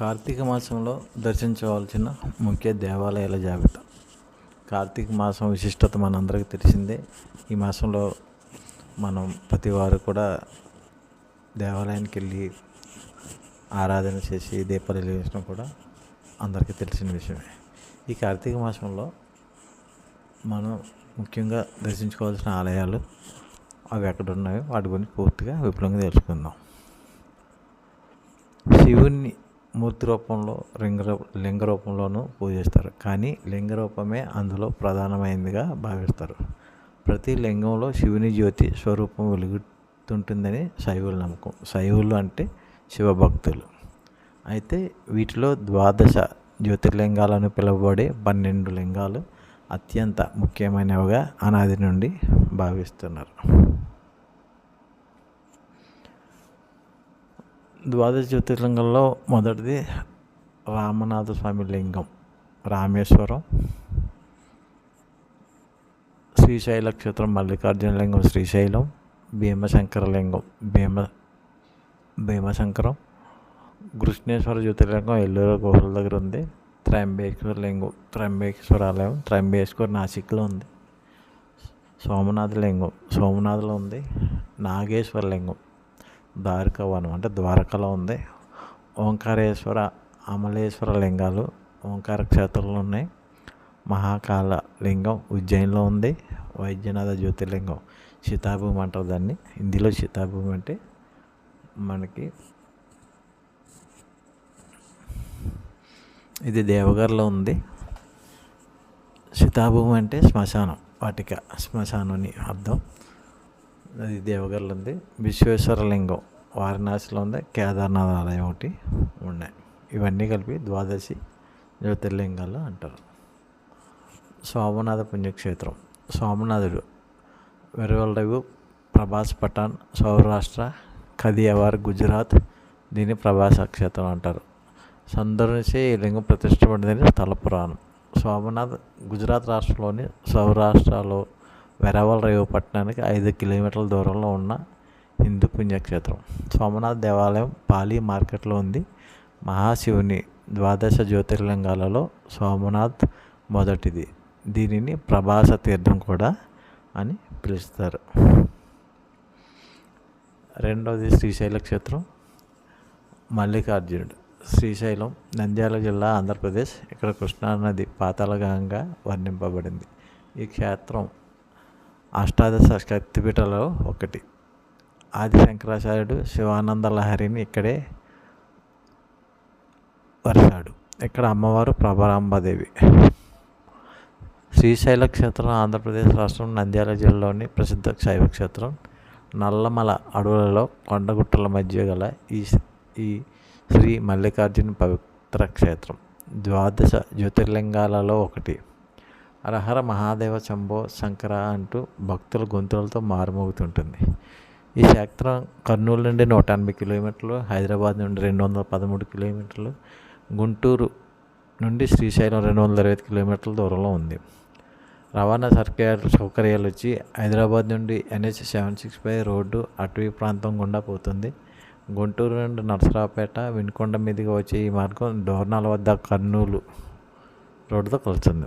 కార్తీక మాసంలో దర్శించవలసిన ముఖ్య దేవాలయాల జాబితా. కార్తీక మాసం విశిష్టత మనందరికీ తెలిసిందే. ఈ మాసంలో మనం ప్రతి వారు కూడా దేవాలయానికి వెళ్ళి ఆరాధన చేసి దీపాలు వెలిగించడం కూడా అందరికీ తెలిసిన విషయమే. ఈ కార్తీక మాసంలో మనం ముఖ్యంగా దర్శించుకోవాల్సిన ఆలయాలు అవి ఎక్కడ ఉన్నాయో వాటి గురించి పూర్తిగా విపులంగా తెలుసుకుందాం. శివుని మూర్తి రూపంలో లింగ లింగ రూపంలోనూ పూజిస్తారు. కానీ లింగ రూపమే అందులో ప్రధానమైనదిగా భావిస్తారు. ప్రతి లింగంలో శివుని జ్యోతి స్వరూపం వెలుగుతుంటుందని శైవుల నమ్మకం. శైవులు అంటే శివభక్తులు. అయితే వీటిలో ద్వాదశ జ్యోతిర్లింగాలను పిలువబడే పన్నెండు లింగాలు అత్యంత ముఖ్యమైనవిగా అనాది నుండి భావిస్తున్నారు. ద్వాదశ జ్యోతిర్లింగంలో మొదటిది రామనాథ స్వామి లింగం రామేశ్వరం. శ్రీశైల క్షేత్రం మల్లికార్జున లింగం శ్రీశైలం. భీమశంకర లింగం భీమ భీమశంకరం. కృష్ణేశ్వర జ్యోతిర్లింగం ఎల్లూరు గుహల దగ్గర ఉంది. త్రయంబేశ్వర లింగం త్రయంబేశ్వర ఆలయం త్రయంబేశ్వర్ నాసిక్లో ఉంది. సోమనాథ లింగం సోమనాథ్లో ఉంది. నాగేశ్వర లింగం ద్వారకావనం అంటే ద్వారకలో ఉంది. ఓంకారేశ్వర అమలేశ్వర లింగాలు ఓంకార క్షేత్రంలో ఉన్నాయి. మహాకాల లింగం ఉజ్జయిన్లో ఉంది. వైద్యనాథ జ్యోతిర్లింగం సీతాభూమి అంటారు దాన్ని. హిందీలో సీతాభూమి అంటే మనకి ఇది దేవగర్లో ఉంది. సీతాభూమి అంటే శ్మశానం వాటిక శ్మశానం అని అర్థం. అది దేవగర్లు ఉంది విశ్వేశ్వర లింగం వారణాసిలో ఉంది కేదార్నాథ్ ఆలయం ఒకటి ఉన్నాయి. ఇవన్నీ కలిపి ద్వాదశి జ్యోతిర్లింగాలు అంటారు. సోమనాథ పుణ్యక్షేత్రం. సోమనాథుడు వెరవల్డవు ప్రభాస్ పఠాన్ సౌరాష్ట్ర కదియవార్ గుజరాత్ దీన్ని ప్రభాస క్షేత్రం అంటారు. సందర్శించి ఈ లింగం ప్రతిష్టపడిందని స్థల పురాణం. సోమనాథ్ గుజరాత్ రాష్ట్రంలోని సౌరాష్ట్రలో వెరవల్ రేవు పట్టణానికి ఐదు కిలోమీటర్ల దూరంలో ఉన్న హిందూ పుణ్యక్షేత్రం. సోమనాథ్ దేవాలయం పాలి మార్కెట్లో ఉంది. మహాశివుని ద్వాదశ జ్యోతిర్లింగాలలో సోమనాథ్ మొదటిది. దీనిని ప్రభాస తీర్థం కూడా అని పిలుస్తారు. రెండవది శ్రీశైల క్షేత్రం. మల్లికార్జునుడు. శ్రీశైలం నంద్యాల జిల్లా ఆంధ్రప్రదేశ్. ఇక్కడ కృష్ణానది పాతాళగంగా వర్ణింపబడింది. ఈ క్షేత్రం అష్టాదశ శక్తిపీఠలో ఒకటి. ఆది శంకరాచార్యుడు శివానంద లహరిని ఇక్కడే వరిశాడు. ఇక్కడ అమ్మవారు ప్రభరాంబాదేవి. శ్రీశైల క్షేత్రం ఆంధ్రప్రదేశ్ రాష్ట్రం నంద్యాల జిల్లాలోని ప్రసిద్ధ శైవ క్షేత్రం. నల్లమల అడవులలో కొండగుట్టల మధ్య గల ఈ ఈ శ్రీ మల్లికార్జున పవిత్ర క్షేత్రం. ద్వాదశ జ్యోతిర్లింగాలలో ఒకటి. అరహర మహాదేవ చంబో శంకర అంటూ భక్తుల గొంతులతో మారుమోగుతుంటుంది. ఈ క్షేత్రం కర్నూలు నుండి నూట ఎనభై కిలోమీటర్లు హైదరాబాద్ నుండి రెండు వందల పదమూడు కిలోమీటర్లు గుంటూరు నుండి శ్రీశైలం రెండు వందల ఇరవై కిలోమీటర్ల దూరంలో ఉంది. రవాణా సర్కార్ సౌకర్యాలు వచ్చి హైదరాబాద్ నుండి NH seven six five road అటవీ ప్రాంతం గుండా పోతుంది. గుంటూరు నుండి నరసరావుపేట వినుకొండ మీదుగా వచ్చే ఈ మార్గం డోర్నాల వద్ద కర్నూలు రోడ్డుతో కలుస్తుంది.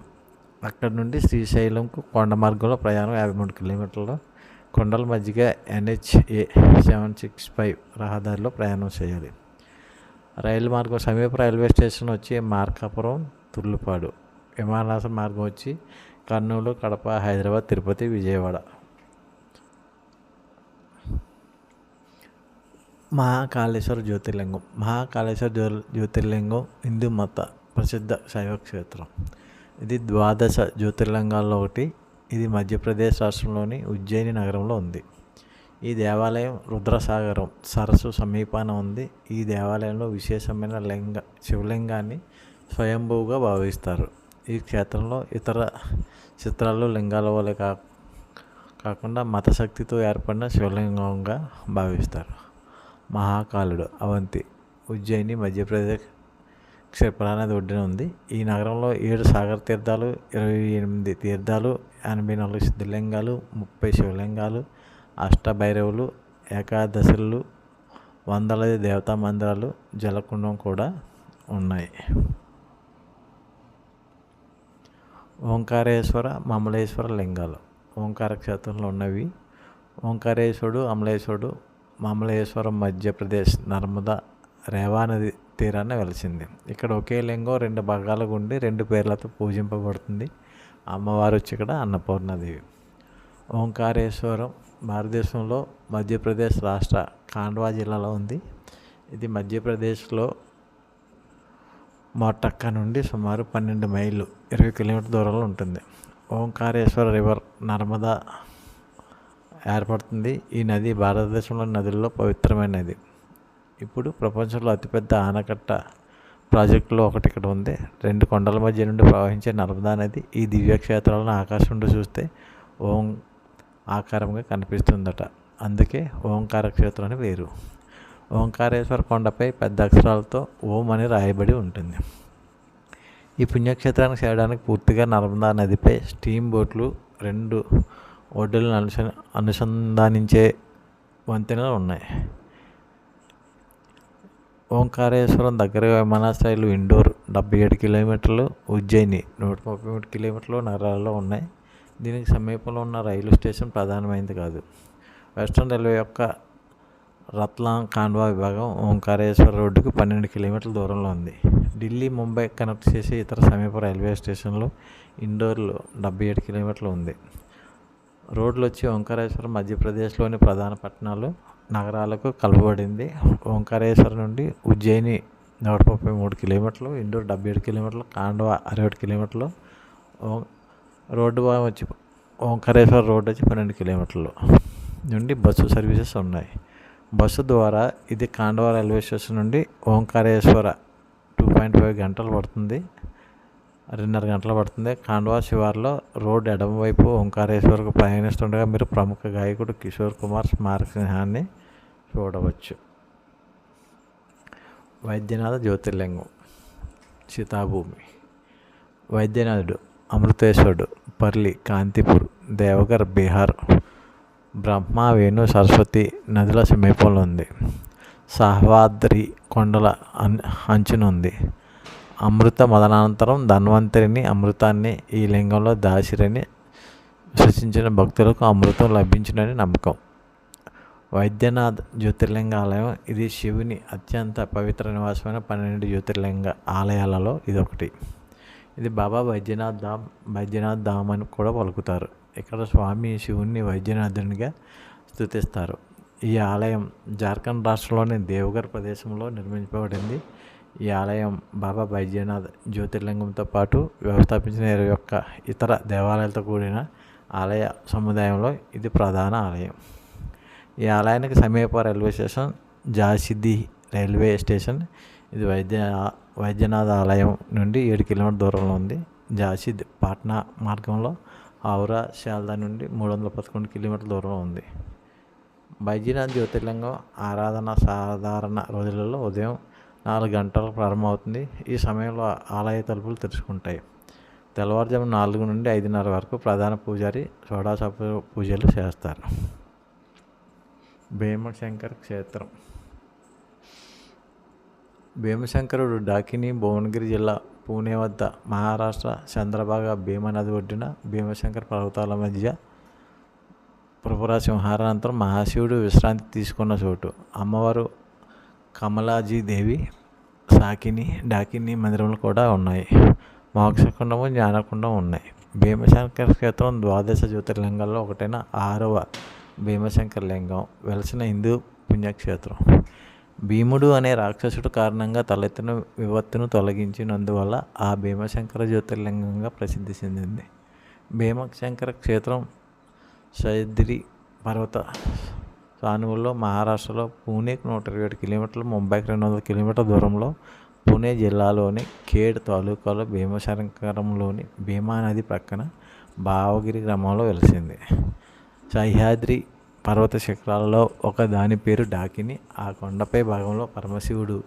అక్కడ నుండి శ్రీశైలంకు కొండ మార్గంలో ప్రయాణం యాభై మూడు కిలోమీటర్లు కొండల మధ్యగా ఎన్హెచ్ఏ సెవెన్ సిక్స్ ఫైవ్ రహదారిలో ప్రయాణం చేయాలి. రైలు మార్గం సమీప రైల్వే స్టేషన్ వచ్చి మార్కాపురం తుర్లుపాడు. విమానాశ్రయ మార్గం వచ్చి కర్నూలు కడప హైదరాబాద్ తిరుపతి విజయవాడ. మహాకాళేశ్వర జ్యోతిర్లింగం. మహాకాళేశ్వర జ్యో జ్యోతిర్లింగం హిందూ మత ప్రసిద్ధ శైవ క్షేత్రం ఇది ద్వాదశ జ్యోతిర్లింగాల్లో ఒకటి. ఇది మధ్యప్రదేశ్ రాష్ట్రంలోని ఉజ్జయిని నగరంలో ఉంది. ఈ దేవాలయం రుద్రసాగరం సరస్సు సమీపాన ఉంది. ఈ దేవాలయంలో విశేషమైన లింగ శివలింగాన్ని స్వయంభూగా భావిస్తారు. ఈ క్షేత్రంలో ఇతర చిత్రాలు లింగాల వలె కా కాకుండా మతశక్తితో ఏర్పడిన శివలింగంగా భావిస్తారు. మహాకాలుడు అవంతి ఉజ్జయిని మధ్యప్రదేశ్ క్షిప్రానది ఒడ్డున ఉంది. ఈ నగరంలో ఏడు సాగర తీర్థాలు ఇరవై ఎనిమిది తీర్థాలు ఎనభై నాలుగు సిద్ధలింగాలు ముప్పై శివలింగాలు అష్టభైరవులు ఏకాదశులు వందలాది దేవతా మందిరాలు జలకుండం కూడా ఉన్నాయి. ఓంకారేశ్వర మమలేశ్వర లింగాలు ఓంకార క్షేత్రంలో ఉన్నవి. ఓంకారేశ్వరుడు అమలేశ్వరుడు మమలేశ్వరం మధ్యప్రదేశ్ నర్మదా రేవా నది తీరాన వెలిసింది. ఇక్కడ ఒకే లింగం రెండు భాగాలు ఉండి రెండు పేర్లతో పూజింపబడుతుంది. అమ్మవారు వచ్చి ఇక్కడ అన్నపూర్ణదేవి. ఓంకారేశ్వరం భారతదేశంలో మధ్యప్రదేశ్ రాష్ట్ర ఖాండ్వా జిల్లాలో ఉంది. ఇది మధ్యప్రదేశ్లో మోటక్క నుండి సుమారు పన్నెండు మైళ్ళు ఇరవై కిలోమీటర్ దూరంలో ఉంటుంది. ఓంకారేశ్వర రివర్ నర్మదా ఏర్పడుతుంది. ఈ నది భారతదేశంలోని నదుల్లో పవిత్రమైన నది ఇప్పుడు ప్రపంచంలో అతిపెద్ద ఆనకట్ట ప్రాజెక్టులో ఒకటి ఇక్కడ ఉంది. రెండు కొండల మధ్య నుండి ప్రవహించే నర్మదా నది ఈ దివ్యక్షేత్రాలను ఆకాశం నుండి చూస్తే ఓం ఆకారంగా కనిపిస్తుందట. అందుకే ఓంకార క్షేత్రం అని వేరు. ఓంకారేశ్వర కొండపై పెద్ద అక్షరాలతో ఓం అని రాయబడి ఉంటుంది. ఈ పుణ్యక్షేత్రానికి చేరడానికి పూర్తిగా నర్మదా నదిపై స్టీమ్ బోట్లు రెండు ఒడ్డులను అనుస అనుసంధానించే వంతెనలు ఉన్నాయి. ఓంకారేశ్వరం దగ్గర విమానాశ్రయాలు ఇండోర్ డెబ్బై ఏడు కిలోమీటర్లు ఉజ్జయిని నూట ముప్పై మూడు కిలోమీటర్లు నగరాల్లో ఉన్నాయి. దీనికి సమీపంలో ఉన్న రైలు స్టేషన్ ప్రధానమైనది కాదు. వెస్ట్రన్ రైల్వే యొక్క రత్లాం కాండ్వా విభాగం ఓంకారేశ్వర రోడ్డుకు పన్నెండు కిలోమీటర్ల దూరంలో ఉంది. ఢిల్లీ ముంబై కనెక్ట్ చేసే ఇతర సమీప రైల్వే స్టేషన్లు ఇండోర్లో డెబ్బై ఏడు కిలోమీటర్లు ఉంది. రోడ్లు వచ్చి ఓంకారేశ్వరం మధ్యప్రదేశ్లోని ప్రధాన పట్టణాలు నగరాలకు కలపబడింది ఓంకారేశ్వరం నుండి ఉజ్జయిని నూట ముప్పై మూడు కిలోమీటర్లు ఇండోర్ డెబ్బై ఏడు కిలోమీటర్లు కాండవ అరవై ఏడు కిలోమీటర్లు రోడ్డు భాగం వచ్చి ఓంకారేశ్వర రోడ్డు వచ్చి పన్నెండు కిలోమీటర్లు నుండి బస్సు సర్వీసెస్ ఉన్నాయి. బస్సు ద్వారా ఇది కాండవ రైల్వే స్టేషన్ నుండి ఓంకారేశ్వర టూ పాయింట్ ఫైవ్ గంటలు పడుతుంది. రెండున్నర గంటలు పడుతుంది. ఖాండ్వా శివార్లో రోడ్ ఎడమవైపు ఓంకారేశ్వరకు ప్రయాణిస్తుండగా మీరు ప్రముఖ గాయకుడు కిషోర్ కుమార్ స్మారక సింహాన్ని చూడవచ్చు. వైద్యనాథ జ్యోతిర్లింగం సీతాభూమి. వైద్యనాథుడు అమృతేశ్వరుడు పర్లి కాంతిపూర్ దేవగర్ బీహార్ బ్రహ్మ వేణు సరస్వతి నదుల సమీపంలో ఉంది. సహ్వాద్రి కొండల అన్ అంచున ఉంది. అమృత మదనానంతరం ధన్వంతరిని అమృతాన్ని ఈ లింగంలో దాసిరని సృష్టించిన భక్తులకు అమృతం లభించునని నమ్మకం. వైద్యనాథ్ జ్యోతిర్లింగ ఆలయం ఇది శివుని అత్యంత పవిత్ర నివాసమైన పన్నెండు జ్యోతిర్లింగ ఆలయాలలో ఇదొకటి. ఇది బాబా వైద్యనాథ్ ధామ్ వైద్యనాథ్ ధామ్ అని కూడా పలుకుతారు. ఇక్కడ స్వామి శివుణ్ణి వైద్యనాథునిగా స్థుతిస్తారు. ఈ ఆలయం జార్ఖండ్ రాష్ట్రంలోని దేవగర్ ప్రదేశంలో నిర్మించబడింది ఈ ఆలయం బాబా బైద్యనాథ్ జ్యోతిర్లింగంతో పాటు వ్యవస్థాపించిన ఇరవై ఒక్క ఇతర దేవాలయాలతో కూడిన ఆలయ సముదాయంలో ఇది ప్రధాన ఆలయం. ఈ ఆలయానికి సమీప railway station Jasidih railway station ఇది వైద్య వైద్యనాథ ఆలయం నుండి ఏడు కిలోమీటర్ దూరంలో ఉంది. జాసిద్ పాట్నా మార్గంలో ఔరా శాల్దా నుండి మూడు వందల పదకొండు కిలోమీటర్ల దూరంలో ఉంది. బైజీనాథ్ జ్యోతిర్లింగం ఆరాధన సాధారణ రోజులలో ఉదయం నాలుగు గంటలకు ప్రారంభమవుతుంది. ఈ సమయంలో ఆలయ తలుపులు తెరుచుకుంటాయి. తెల్లవారుజాము నాలుగు నుండి ఐదున్నర వరకు ప్రధాన పూజారి షోడాసపు పూజలు చేస్తారు. భీమశంకర్ క్షేత్రం. భీమశంకరుడు డాకిని భువనగిరి జిల్లా పూణే వద్ద మహారాష్ట్ర చంద్రభాగ భీమ నది ఒడ్డున భీమశంకర్ పర్వతాల మధ్య పురపుర సింహారానంతరం మహాశివుడు విశ్రాంతి తీసుకున్న చోటు. అమ్మవారు కమలాజీదేవి సాకిని డాకిని మందిరములు కూడా ఉన్నాయి. మోక్షకుండము జ్ఞానకుండం ఉన్నాయి. భీమశంకర క్షేత్రం ద్వాదశ జ్యోతిర్లింగాల్లో ఒకటైన ఆరవ భీమశంకర లింగం వెలసిన హిందూ పుణ్యక్షేత్రం. భీముడు అనే రాక్షసుడు కారణంగా తలెత్తిన విపత్తును తొలగించినందువల్ల ఆ భీమశంకర జ్యోతిర్లింగంగా ప్రసిద్ధి చెందింది. భీమశంకర క్షేత్రం సహద్రి పర్వత కానుగోలులో మహారాష్ట్రలో పూణేకి నూట ఇరవై ఏడు కిలోమీటర్లు ముంబైకి రెండు వందల కిలోమీటర్ల దూరంలో పూణే జిల్లాలోని ఖేడ్ తాలూకాలో భీమశంకరంలోని భీమా నది ప్రక్కన భావగిరి గ్రామంలో వెలిసింది. సహ్యాద్రి పర్వత శిఖరాలలో ఒక దాని పేరు డాకిని ఆ కొండపై భాగంలో పరమశివుడు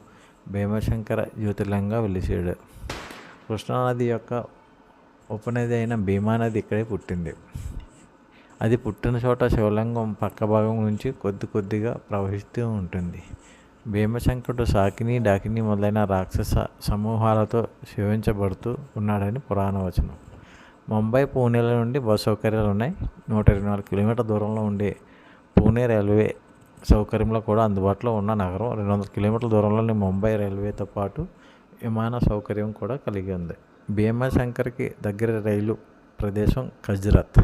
భీమశంకర జ్యోతిర్లింగంగా వెలిసాడు కృష్ణానది యొక్క ఉపనది అయిన భీమానది ఇక్కడే పుట్టింది. అది పుట్టిన చోట శివలింగం పక్క భాగం నుంచి కొద్ది కొద్దిగా ప్రవహిస్తూ ఉంటుంది. భీమశంకరుడు సాకిని డాకిని మొదలైన రాక్షస సమూహాలతో సేవించబడుతూ ఉన్నాడని పురాణ వచనం. ముంబై పూణేల నుండి బస్ సౌకర్యాలు ఉన్నాయి. నూట ఇరవై నాలుగు కిలోమీటర్ల దూరంలో ఉండే పూణే రైల్వే సౌకర్యంలో కూడా అందుబాటులో ఉన్న నగరం. రెండు వందల కిలోమీటర్ల దూరంలోని ముంబై రైల్వేతో పాటు విమాన సౌకర్యం కూడా కలిగి ఉంది. భీమాశంకర్కి దగ్గర రైలు ప్రదేశం కజరత్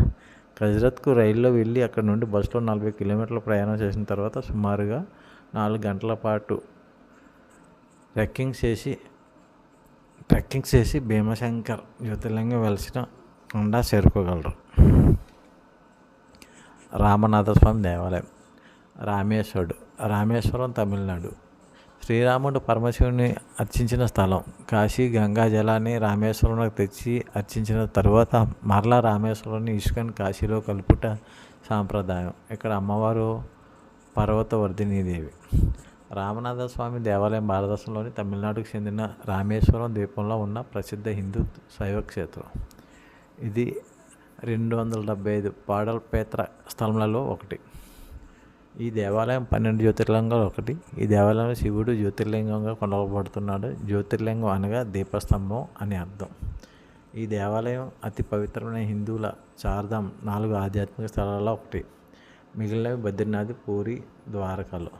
కజరత్కు రైల్లో వెళ్ళి అక్కడ నుండి బస్సులో నలభై కిలోమీటర్ల ప్రయాణం చేసిన తర్వాత సుమారుగా నాలుగు గంటల పాటు ట్రెక్కింగ్ చేసి ట్రెక్కింగ్ చేసి భీమశంకర్ జ్యోతిర్లింగం వెలిసిన కొండ చేరుకోగలరు. రామనాథస్వామి దేవాలయం రామేశ్వరుడు రామేశ్వరం తమిళనాడు. శ్రీరాముడు పరమశివుని అర్చించిన స్థలం. కాశీ గంగా జలాన్ని రామేశ్వరంలోకి తెచ్చి అర్చించిన తరువాత మరలా రామేశ్వరంని ఇసుకని కాశీలో కలుపుట సాంప్రదాయం. ఇక్కడ అమ్మవారు పర్వతవర్ధినీదేవి. రామనాథ స్వామి దేవాలయం భారతదేశంలోని తమిళనాడుకు చెందిన రామేశ్వరం ద్వీపంలో ఉన్న ప్రసిద్ధ హిందూ శైవ క్షేత్రం ఇది రెండు వందల డెబ్బై ఐదు పాడల్పేత్ర స్థలంలో ఒకటి. ఈ దేవాలయం పన్నెండు జ్యోతిర్లింగాలు ఒకటి. ఈ దేవాలయంలో శివుడు జ్యోతిర్లింగంగా కొనవబడుతున్నాడు. జ్యోతిర్లింగం అనగా దీపస్తంభం అని అర్థం. ఈ దేవాలయం అతి పవిత్రమైన హిందువుల చార్ధాం నాలుగు ఆధ్యాత్మిక స్థలాల్లో ఒకటి. మిగిలినవి బద్రీనాథ్ పూరి ద్వారకలో.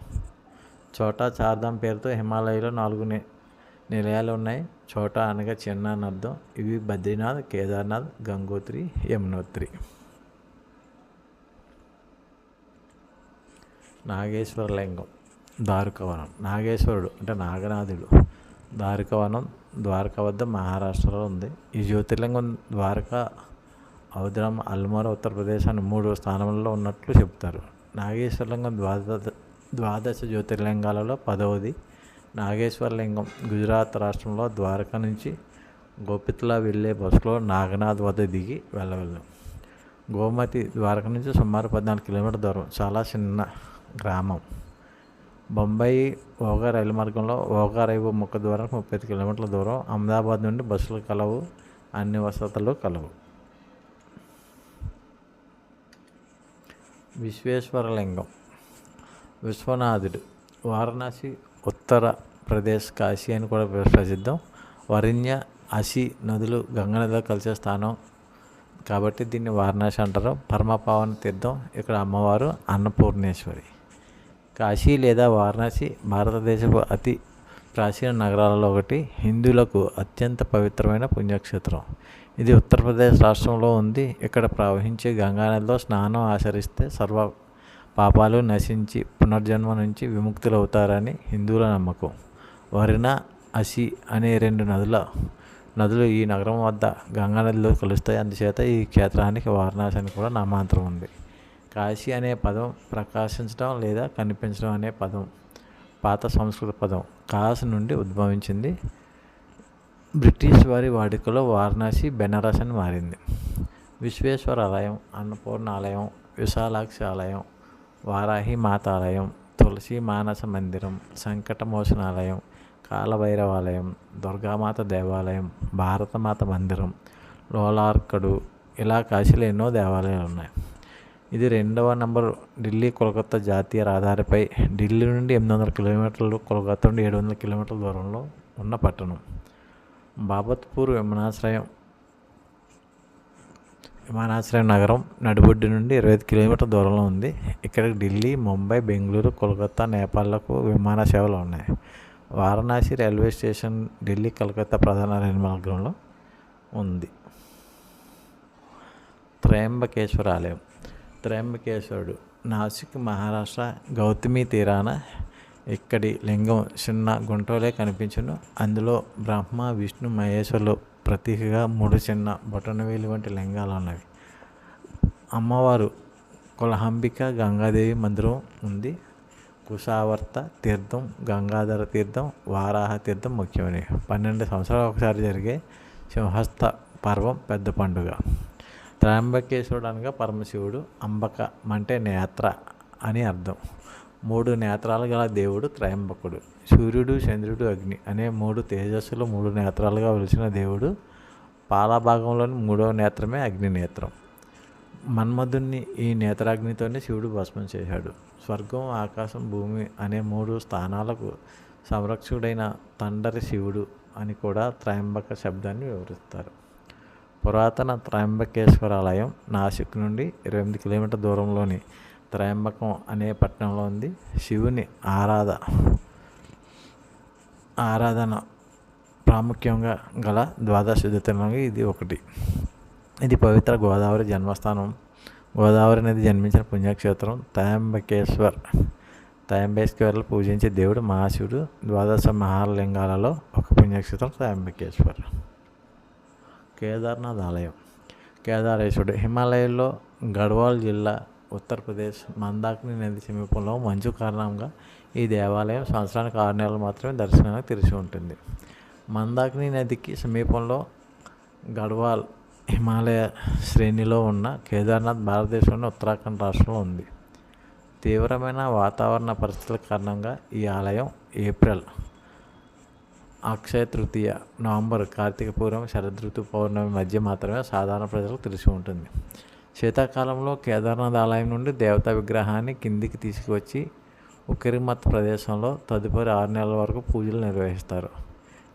చోటా చార్ధాం పేరుతో హిమాలయలో నాలుగు ని నిలయాలు ఉన్నాయి. చోటా అనగా చిన్న అని అర్థం. ఇవి బద్రీనాథ్ కేదార్నాథ్ గంగోత్రి యమునోత్రి. నాగేశ్వర లింగం ద్వారకవనం. నాగేశ్వరుడు అంటే నాగనాథుడు. ద్వారకవనం ద్వారక వద్ద మహారాష్ట్రలో ఉంది. ఈ జ్యోతిర్లింగం ద్వారక ఔద్రం అల్మోర ఉత్తరప్రదేశ్ అని మూడు స్థానంలో ఉన్నట్లు చెప్తారు నాగేశ్వరలింగం ద్వాదశ ద్వాదశ జ్యోతిర్లింగాలలో పదవది. నాగేశ్వరలింగం గుజరాత్ రాష్ట్రంలో ద్వారక నుంచి గోపిత్లా వెళ్ళే బస్సులో నాగనాథ్ వద్ద దిగి వెళ్ళవెళ్ళం గోమతి ద్వారక నుంచి సుమారు పద్నాలుగు కిలోమీటర్ దూరం. చాలా చిన్న గ్రామం. బొంబాయి ఓగా రైలు మార్గంలో ఓగా రైలు ముక్క ద్వారా ముప్పై ఐదు కిలోమీటర్ల దూరం అహ్మదాబాద్ నుండి బస్సులు కలవు. అన్ని వసతులు కలవు. విశ్వేశ్వరలింగం. విశ్వనాథుడు. వారణాసి ఉత్తర ప్రదేశ్ కాశీ అని కూడా ప్రసిద్ధం. వరిణ్య అసి నదులు గంగనదిలో కలిసే స్థానం. కాబట్టి దీన్ని వారణాసి అంటారు. పరమపావన తీర్థం. ఇక్కడ అమ్మవారు అన్నపూర్ణేశ్వరి. కాశీ లేదా వారణాసి భారతదేశపు అతి ప్రాచీన నగరాలలో ఒకటి హిందువులకు అత్యంత పవిత్రమైన పుణ్యక్షేత్రం. ఇది ఉత్తరప్రదేశ్ రాష్ట్రంలో ఉంది. ఇక్కడ ప్రవహించే గంగానదిలో స్నానం ఆచరిస్తే సర్వ పాపాలు నశించి పునర్జన్మ నుంచి విముక్తులవుతారని హిందువుల నమ్మకం. వరిన అసి అనే రెండు నదుల నదులు ఈ నగరం వద్ద గంగానదిలో కలుస్తాయి. అందుచేత ఈ క్షేత్రానికి వారణాసి అని కూడా నామాంతరం ఉంది. కాశీ అనే పదం ప్రకాశించడం లేదా కనిపించడం అనే పదం పాత సంస్కృత పదం కాశ నుండి ఉద్భవించింది. బ్రిటిష్ వారి వాడుకలో వారణాసి బెనారస్ అని మారింది. విశ్వేశ్వర ఆలయం అన్నపూర్ణ ఆలయం విశాలాక్షి ఆలయం వారాహి మాత ఆలయం తులసి మానస మందిరం సంకటమోచన ఆలయం కాలభైరవాలయం దుర్గామాత దేవాలయం భారతమాత మందిరం లోలార్కడు ఇలా కాశీలో ఎన్నో దేవాలయాలు ఉన్నాయి. ఇది రెండవ నంబర్ ఢిల్లీ కోల్కతా జాతీయ రహదారిపై ఢిల్లీ నుండి ఎనిమిది వందల కిలోమీటర్లు కోల్కతా నుండి ఏడు వందల కిలోమీటర్ల దూరంలో ఉన్న పట్టణం. బాబత్పూర్ విమానాశ్రయం విమానాశ్రయం నగరం నడిబొడ్డు నుండి ఇరవై ఐదు కిలోమీటర్ల దూరంలో ఉంది. ఇక్కడ ఢిల్లీ ముంబై బెంగళూరు కోల్కతా నేపాల్లకు విమాన సేవలు ఉన్నాయి. వారణాసి రైల్వే స్టేషన్ ఢిల్లీ కలకత్తా ప్రధాన రైలు మార్గంలో ఉంది. త్రయంబకేశ్వర ఆలయం త్రయంబకేశ్వరుడు నాసిక్ మహారాష్ట్ర గౌతమి తీరాన ఇక్కడి లింగం చిన్న గుంటలే కనిపించును. అందులో బ్రహ్మ విష్ణు మహేశ్వరులు ప్రతీకగా మూడు చిన్న బొటనవేలు వంటి లింగాలు ఉన్నవి అమ్మవారు కులహంబిక గంగాదేవి మందిరం ఉంది. కుషావర్త తీర్థం గంగాధర తీర్థం వారాహ తీర్థం ముఖ్యమైనవి. పన్నెండు సంవత్సరాలు ఒకసారి జరిగే సింహస్థ పర్వం పెద్ద పండుగ. త్రయంబకేశ్వరుడు అనగా పరమశివుడు అంబక అంటే నేత్ర అని అర్థం. మూడు నేత్రాలు గల దేవుడు త్రయంబకుడు. సూర్యుడు చంద్రుడు అగ్ని అనే మూడు తేజస్సులు మూడు నేత్రాలుగా వెలిసిన దేవుడు. పాలభాగంలోని మూడవ నేత్రమే అగ్ని నేత్రం. మన్మధుణ్ణి ఈ నేత్రాగ్నితోనే శివుడు భస్మం చేశాడు. స్వర్గం ఆకాశం భూమి అనే మూడు స్థానాలకు సంరక్షకుడైన తండరి శివుడు అని కూడా త్రయంబక శబ్దాన్ని వివరిస్తారు. పురాతన త్రయంబకేశ్వర ఆలయం నాసిక్ నుండి ఇరవై ఎనిమిది కిలోమీటర్ దూరంలోని త్రయంబకం అనే పట్టణంలో ఉంది. శివుని ఆరాధ ఆరాధన ప్రాముఖ్యంగా గల ద్వాదశ జ్యోతిర్లింగంలో ఇది ఒకటి. ఇది పవిత్ర గోదావరి జన్మస్థానం. గోదావరి నది జన్మించిన పుణ్యక్షేత్రం. త్రయంబకేశ్వర్ త్రయంబకేశ్వర్లు పూజించే దేవుడు మహాశివుడు. ద్వాదశ మహాలింగాలలో ఒక పుణ్యక్షేత్రం త్రయంబకేశ్వర్. కేదార్నాథ్ ఆలయం. కేదారేశ్వరుడు హిమాలయాల్లో గఢ్వాల్ జిల్లా ఉత్తరప్రదేశ్ మందాకిని నది సమీపంలో మంచు కారణంగా ఈ దేవాలయం సంవత్సరానికి ఆరు నెలలు మాత్రమే దర్శనానికి తెరిచి ఉంటుంది. మందాకిని నదికి సమీపంలో గఢ్వాల్ హిమాలయ శ్రేణిలో ఉన్న కేదార్నాథ్ భారతదేశంలోని ఉత్తరాఖండ్ రాష్ట్రంలో ఉంది. తీవ్రమైన వాతావరణ పరిస్థితుల కారణంగా ఈ ఆలయం ఏప్రిల్ అక్షయ తృతీయ నవంబర్ కార్తీక పూర్వం శరదృతు పౌర్ణమి మధ్య మాత్రమే సాధారణ ప్రజలకు తెలిసి ఉంటుంది. శీతాకాలంలో కేదార్నాథ్ ఆలయం నుండి దేవతా విగ్రహాన్ని కిందికి తీసుకువచ్చి ఉకిరిమత్ ప్రదేశంలో తదుపరి ఆరు నెలల వరకు పూజలు నిర్వహిస్తారు.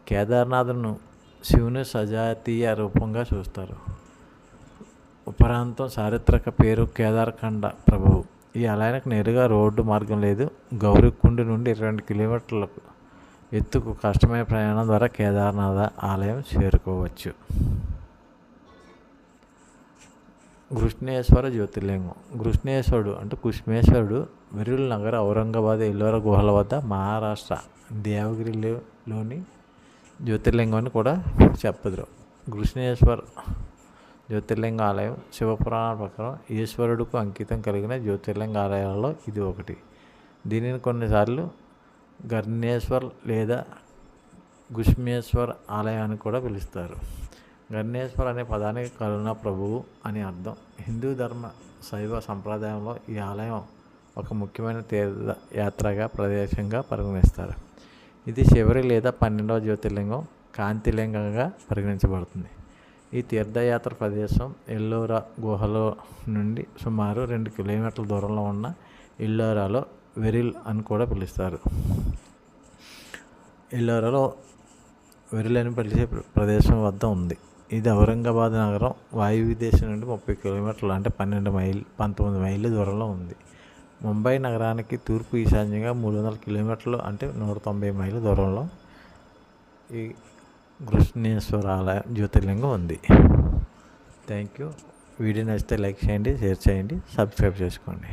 కేదార్నాథ్ను శివుని సజాతీయ రూపంగా చూస్తారు. ఉపరాంతం చారిత్రక పేరు కేదార్ఖండ ప్రభువు. ఈ ఆలయానికి నేరుగా రోడ్డు మార్గం లేదు. గౌరీకుండి నుండి ఇరవై రెండు కిలోమీటర్లకు ఎత్తుకు కష్టమైన ప్రయాణం ద్వారా కేదార్నాథ ఆలయం చేరుకోవచ్చు. కృష్ణేశ్వర జ్యోతిర్లింగం. కృష్ణేశ్వరుడు అంటే కుష్మేశ్వరుడు విరుల్ నగర్ ఔరంగాబాద్ ఎల్లోర గుహల వద్ద మహారాష్ట్ర దేవగిరిలోని జ్యోతిర్లింగం అని కూడా చెప్పదురు. కృష్ణేశ్వర్ జ్యోతిర్లింగ ఆలయం శివపురాణ ప్రకారం ఈశ్వరుడుకు అంకితం కలిగిన జ్యోతిర్లింగ ఆలయాలలో ఇది ఒకటి. దీనిని కొన్నిసార్లు గర్ణేశ్వర్ లేదా గుష్మేశ్వర్ ఆలయాన్ని కూడా పిలుస్తారు. గర్ణేశ్వర్ అనే పదానికి కరుణ ప్రభువు అని అర్థం. హిందూ ధర్మ శైవ సంప్రదాయంలో ఈ ఆలయం ఒక ముఖ్యమైన తీర్థ యాత్రగా ప్రదేశంగా పరిగణిస్తారు. ఇది చివరి లేదా పన్నెండవ జ్యోతిర్లింగం కాంతిలింగంగా పరిగణించబడుతుంది. ఈ తీర్థయాత్ర ప్రదేశం ఎల్లోరా గుహలో నుండి సుమారు రెండు కిలోమీటర్ల దూరంలో ఉన్న ఎల్లోరాలో వెరిల్ అని కూడా పిలుస్తారు. ఎల్లోరలో వెరిల్ అని పిలిచే ప్రదేశం వద్ద ఉంది. ఇది ఔరంగాబాద్ నగరం వాయువ్య దేశం నుండి ముప్పై కిలోమీటర్లు అంటే పన్నెండు మైల్ పంతొమ్మిది మైళ్ళు దూరంలో ఉంది. ముంబై నగరానికి తూర్పు ఈశాన్యంగా మూడు వందల కిలోమీటర్లు అంటే నూట తొంభై మైళ్ళ దూరంలో ఈ కృష్ణేశ్వర జ్యోతిర్లింగం ఉంది. థ్యాంక్ యూ వీడియో నచ్చితే లైక్ చేయండి షేర్ చేయండి సబ్స్క్రైబ్ చేసుకోండి.